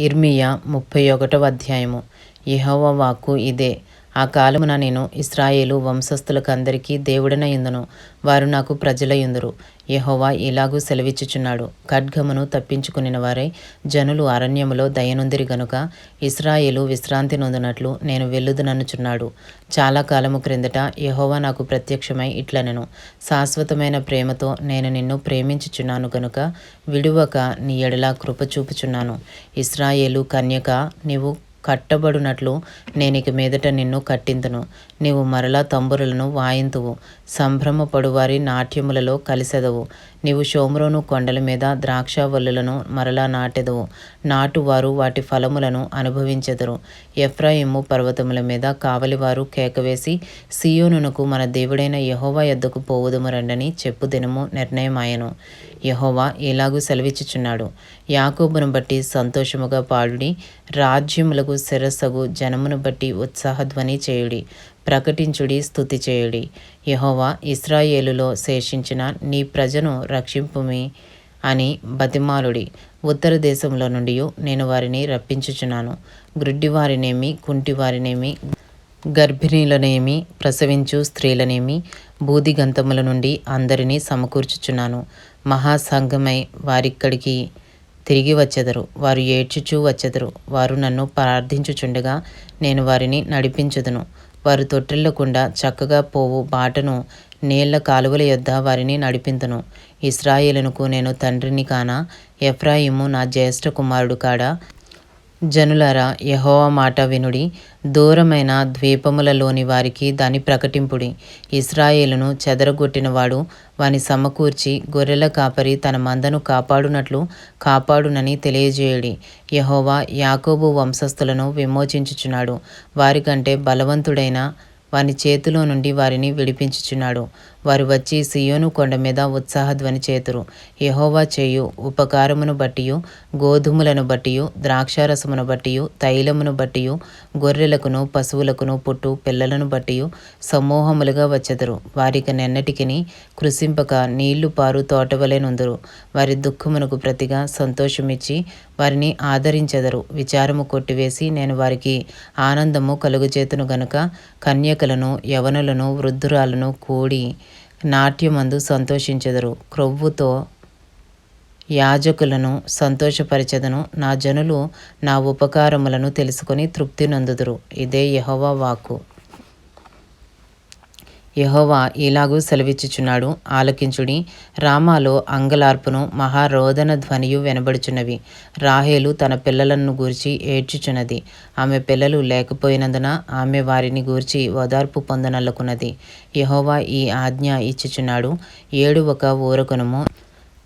ఇర్మియా ముప్పై ఒకటవ అధ్యాయము. యెహోవా వాక్కు ఇదే. ఆ కాలమున నేను ఇస్రాయేలు వంశస్థులకందరికీ దేవుడనయుందును వారు నాకు ప్రజలయుందురు యహోవా ఇలాగూ సెలవిచ్చుచున్నాడు. ఖడ్గమును తప్పించుకునిన వారై జనులు అరణ్యములో దయనుందిరి గనుక ఇస్రాయేలు విశ్రాంతి నొందునట్లు నేను వెళ్ళుదుననుచున్నాడు. చాలా కాలము క్రిందట యహోవా నాకు ప్రత్యక్షమై ఇట్లనెను. శాశ్వతమైన ప్రేమతో నేను నిన్ను ప్రేమించుచున్నాను గనుక విడువక నీ ఎడలా కృప చూపుచున్నాను. ఇస్రాయేలు కన్యక నీవు కట్టబడునట్లు నేనిక మీదట నిన్ను కట్టింతును. నీవు మరలా తంబురులను వాయింతువు. సంభ్రమపడువారి నాట్యములలో కలిసెదవు. నీవు షోమ్రోను కొండల మీద ద్రాక్షవల్లులను మరలా నాటెదవు. నాటువారు వాటి ఫలములను అనుభవించెదరు. ఎఫ్రాయిము పర్వతముల మీద కావలివారు కేకవేసి సియోనునకు మన దేవుడైన యహోవా యొద్దకు పోవుదము రండని చెప్పు దినము నిర్ణయమాయను. యహోవా ఇలాగూ సెలవిచ్చుచున్నాడు. యాకోబును బట్టి సంతోషముగా పాడుడి రాజ్యములకు శిరస్సగు జనమును బట్టి ఉత్సాహధ్వని చేయుడి ప్రకటించుడి స్థుతి చేయుడి. యహోవా ఇస్రాయేలులో శేషించిన నీ ప్రజను రక్షింపుమి. అని బతిమాలుడి. ఉత్తర దేశంలో నుండి నేను వారిని రప్పించుచున్నాను. గ్రుడ్డివారినేమి కుంటివారినేమి గర్భిణీలనేమి ప్రసవించు స్త్రీలనేమి బూదిగంతముల నుండి అందరినీ సమకూర్చుచున్నాను. మహాసంఘమై వారిక్కడికి తిరిగి వచ్చెదరు. వారు ఏడ్చుచూ వచ్చెదరు. వారు నన్ను ప్రార్థించుచుండగా నేను వారిని నడిపించుదును. వారు తొట్టిల్లకుండా చక్కగా పోవు బాటను నీళ్ళ కాలువల యొద్ద వారిని నడిపింతును. ఇస్రాయేలునకు నేను తండ్రిని కానా ఎఫ్రాయిము నా జ్యేష్ఠ కుమారుడు కాడా? జనులారా యహోవా మాట వినుడి. దూరమైన ద్వీపములలోని వారికి దాని ప్రకటింపుడి. ఇస్రాయేలును చెదరగొట్టినవాడు వాని సమకూర్చి గొర్రెల కాపరి తన మందను కాపాడునట్లు కాపాడునని తెలియజేయుడి. యహోవా యాకోబు వంశస్థులను విమోచించుచున్నాడు. వారికంటే బలవంతుడైన వాని చేతిలో నుండి వారిని విడిపించుచున్నాడు. వారు వచ్చి సియోను కొండ మీద ఉత్సాహధ్వని చేతురు. యహోవా చేయు ఉపకారమును బట్టియు గోధుమలను బట్టియు ద్రాక్షారసమును బట్టియు తైలమును బట్టియు గొర్రెలకును పశువులకును పుట్టు పిల్లలను బట్టియు సమూహములుగా వచ్చెదరు. వారికి నెన్నటికిని కృషింపక నీళ్ళు పారు తోటవలేనుందురు వారి దుఃఖమునకు ప్రతిగా సంతోషమిచ్చి వారిని ఆదరించెదరు. విచారము కొట్టివేసి నేను వారికి ఆనందము కలుగుచేతును గనుక కన్యకలను యవనులను వృద్ధురాలను కూడి నాట్యమందు సంతోషించెదరు. క్రొవ్వుతో యాజకులను సంతోషపరిచెదను. నా జనులు నా ఉపకారములను తెలుసుకొని తృప్తి నొందుదురు. ఇదే యహోవా వాక్కు. యహోవా ఇలాగూ సెలవిచ్చుచున్నాడు. ఆలకించుడి రామాలో అంగలార్పును మహారోదన ధ్వనియు వినబడుచున్నవి. రాహేలు తన పిల్లలను గూర్చి ఏడ్చుచున్నది. ఆమె పిల్లలు లేకపోయినందున ఆమె వారిని గూర్చి ఓదార్పు పొందనల్లుకున్నది. యహోవా ఈ ఆజ్ఞ ఇచ్చుచున్నాడు. ఏడు ఒక ఊరకునము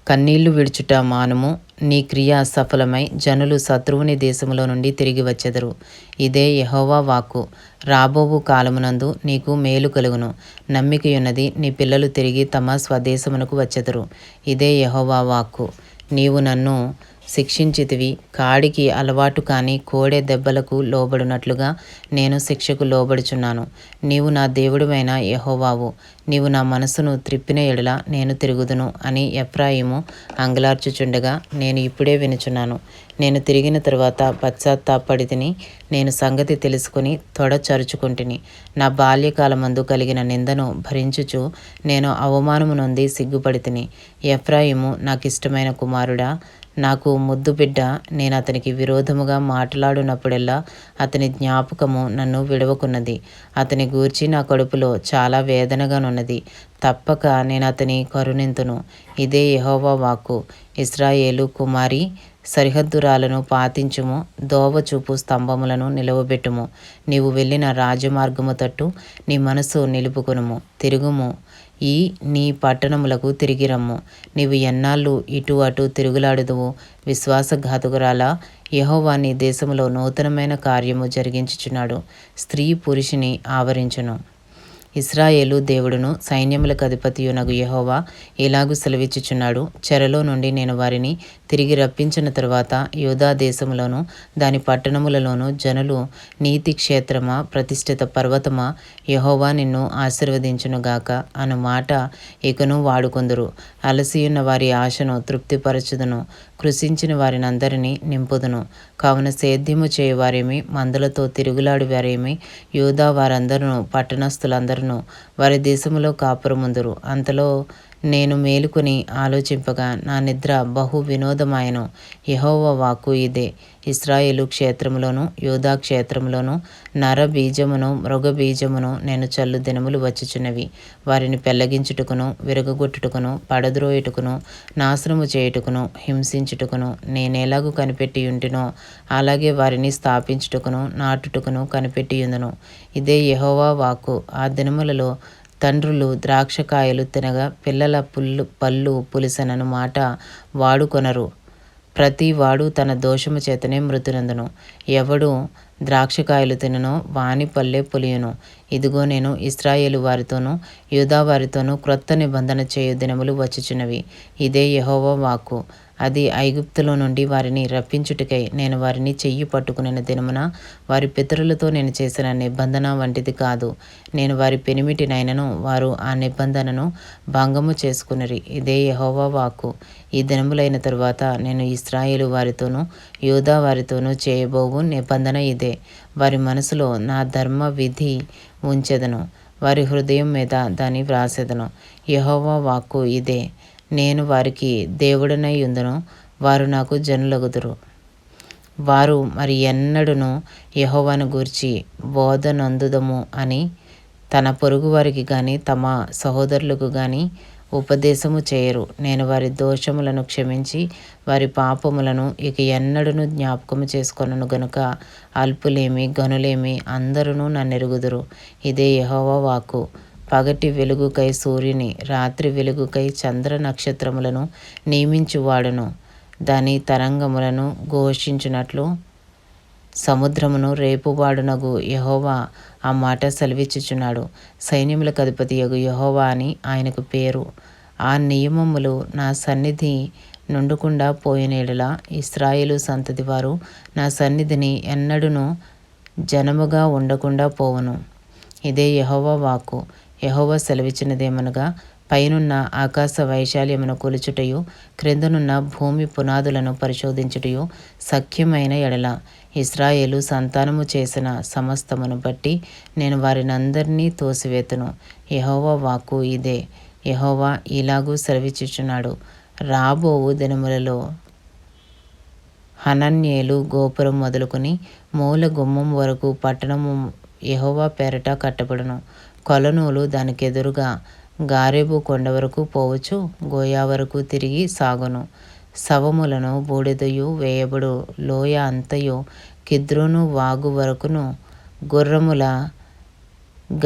కన్నీళ్ళు విడుచుట మానము. నీ క్రియ సఫలమై జనులు శత్రువుని దేశములో నుండి తిరిగి వచ్చెదరు. ఇదే యహోవా వాక్కు. రాబోవు కాలమునందు నీకు మేలు కలుగును. నమ్మికయున్నది నీ పిల్లలు తిరిగి తమ స్వదేశమునకు వచ్చెదరు. ఇదే యహోవా వాక్కు. నీవు నన్ను శిక్షించితివి. కాడికి అలవాటు కాని కోడె దెబ్బలకు లోబడినట్లుగా నేను శిక్షకు లోబడుచున్నాను. నీవు నా దేవుడువైన యహోవావు. నీవు నా మనసును త్రిప్పిన ఎడల నేను తిరుగుదును అని ఎఫ్రాయిము అంగలార్చుచుండగా నేను ఇప్పుడే వినుచున్నాను. నేను తిరిగిన తరువాత పశ్చాత్తాపడితిని నేను సంగతి తెలుసుకుని తొడ చరుచుకుంటుని. నా బాల్యకాలమందు కలిగిన నిందను భరించుచు నేను అవమానము నొంది సిగ్గుపడితిని. ఎఫ్రాయిము నాకిష్టమైన కుమారుడా నాకు ముద్దు బిడ్డ నేను అతనికి విరోధముగా మాట్లాడినప్పుడెల్లా అతని జ్ఞాపకము నన్ను విడవకున్నది. అతని గూర్చి నా కడుపులో చాలా వేదనగానున్నది. తప్పక నేను అతని కరుణింతును. ఇదే యహోవా వాక్కు. ఇస్రాయేలు కుమారి సరిహద్దురాలను పాతించుము దోవచూపు స్తంభములను నిలవబెట్టుము. నీవు వెళ్ళిన రాజమార్గము తట్టు నీ మనసు నిలుపుకొనుము. తిరుగుము. ఈ నీ పట్టణములకు తిరిగి రమ్ము. నీవు ఎన్నాళ్ళు ఇటు అటు తిరుగులాడుదువు? విశ్వాసఘాతుకురాల యహోవా నీ దేశంలో నూతనమైన కార్యము జరిగించుచున్నాడు. స్త్రీ పురుషుని ఆవరించును. ఇస్రాయేలు దేవుడును సైన్యములకు అధిపతియునగు యహోవా ఇలాగు సెలవిచ్చుచున్నాడు. చెరలో నుండి నేను వారిని తిరిగి రప్పించిన తరువాత యూదా దేశములోను దాని పట్టణములలోను జనులు నీతి క్షేత్రమా ప్రతిష్ఠిత పర్వతమా యహోవా నిన్ను ఆశీర్వదించునుగాక అను మాట ఇకను వాడుకుందురు. అలసియున్న వారి ఆశను తృప్తిపరచుదును. కృషించిన వారినందరినీ నింపుదును. కావున సేద్యము చేయవారేమి మందులతో తిరుగులాడు వారేమి యూదా వారందరూ పట్టణస్థులందరూ వారి దేశములో కాపురముందురు. అంతలో నేను మేలుకొని ఆలోచింపగా నా నిద్ర బహు వినోదమాయను. యహోవ వాక్కు ఇదే. ఇస్రాయేలు క్షేత్రములోను యోధా క్షేత్రములోను నర బీజమును మృగ బీజమును నేను చల్లు దినములు వచ్చుచున్నవి. వారిని పెళ్ళగించుటకును విరగగొట్టుటకును పడద్రోయుటకును నాశనము చేయుటకును హింసించుటకును నేనేలాగూ కనిపెట్టి ఉంటినో అలాగే వారిని స్థాపించుటకును నాటుటకును కనిపెట్టియుందును. ఇదే యహోవా వాక్కు. ఆ దినములలో తండ్రులు ద్రాక్షకాయలు తినగా పిల్లల పుల్లు పళ్ళు పులిసనను మాట వాడుకొనరు. ప్రతి వాడు తన దోషము చేతనే మృతునందును. ఎవడు ద్రాక్షకాయలు తిననో వాని పల్లె పులియును. ఇదిగో నేను ఇస్రాయేలు వారితోనూ యూదా వారితోనూ క్రొత్త నిబంధన చేయు దినములు వచ్చుచున్నవి. ఇదే యహోవ వాక్కు. అది ఐగుప్తులో నుండి వారిని రప్పించుటకై నేను వారిని చెయ్యి పట్టుకునే దినమున వారి పితరులతో నేను చేసిన నిబంధన వంటిది కాదు. నేను వారి పెనిమిటినైనను వారు ఆ నిబంధనను భంగము చేసుకున్నరి ఇదే యహోవా వాక్కు. ఈ దినములైన తరువాత నేను ఇస్రాయేలు వారితోనూ యూదా వారితోనూ చేయబోవు నిబంధన ఇదే. వారి మనసులో నా ధర్మ విధి ఉంచెదను. వారి హృదయం మీద దాన్ని వ్రాసెదను. యహోవా వాక్కు ఇదే. నేను వారికి దేవుడనై ఉందను వారు నాకు జనులగుదురు. వారు మరి ఎన్నడూను యహోవాను గూర్చి బోధనందుదము అని తన పొరుగు వారికి కానీ తమ సహోదరులకు కానీ ఉపదేశము చేయరు. నేను వారి దోషములను క్షమించి వారి పాపములను ఇక ఎన్నడను జ్ఞాపకము చేసుకొనను గనుక అల్పులేమి గనులేమి అందరూ నన్నెరుగుదురు. ఇదే యహోవా వాక్కు. పగటి వెలుగుకై సూర్యుని రాత్రి వెలుగుకై చంద్ర నక్షత్రములను నియమించువాడును. దాని తరంగములను ఘోషించినట్లు సముద్రమును రేపువాడునగు యహోవా ఆ మాట సెలవిచ్చుచున్నాడు. సైన్యములకు కదుపతి యగు యహోవా అని ఆయనకు పేరు. ఆ నియమములు నా సన్నిధి నుండకుండా పోయినేడలా ఇస్రాయేలు సంతతి వారు నా సన్నిధిని ఎన్నడూను జనముగా ఉండకుండా పోవును. ఇదే యహోవా వాక్కు. యహోవ సెలవిచ్చినదేమనగా పైనున్న ఆకాశ వైశాల్యమును కొలుచుటయు క్రిందనున్న భూమి పునాదులను పరిశోధించుటయు సఖ్యమైన ఎడల. ఇస్రాయేలు సంతానము చేసిన సమస్తమును బట్టి నేను వారినందరినీ తోసివేతును. యహోవా వాక్కు ఇదే. యహోవా ఇలాగూ సెలవిచ్చుచున్నాడు. రాబోవు దినములలో హనన్యేలు గోపురం మొదలుకొని మూల గుమ్మం వరకు పట్టణము యహోవా పేరట కట్టబడును. కొలనూలు దానికెదురుగా గారేబు కొండ వరకు పోవచ్చు గోయా వరకు తిరిగి సాగును. శవములను బూడిదయు వేయబడు లోయ అంతయు కిద్రోను వాగు వరకును గుర్రముల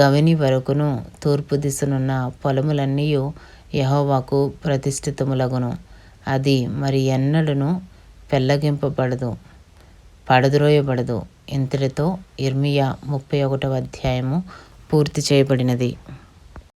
గవిని వరకును తూర్పు దిశనున్న పొలములన్నీ యహోవాకు ప్రతిష్ఠితములగును. అది మరి ఎన్నడను పెళ్ళగింపబడదు పడద్రోయబడదు. ఇంతటితో ఇర్మియా ముప్పై ఒకటవ అధ్యాయము పూర్తి చేయబడినది.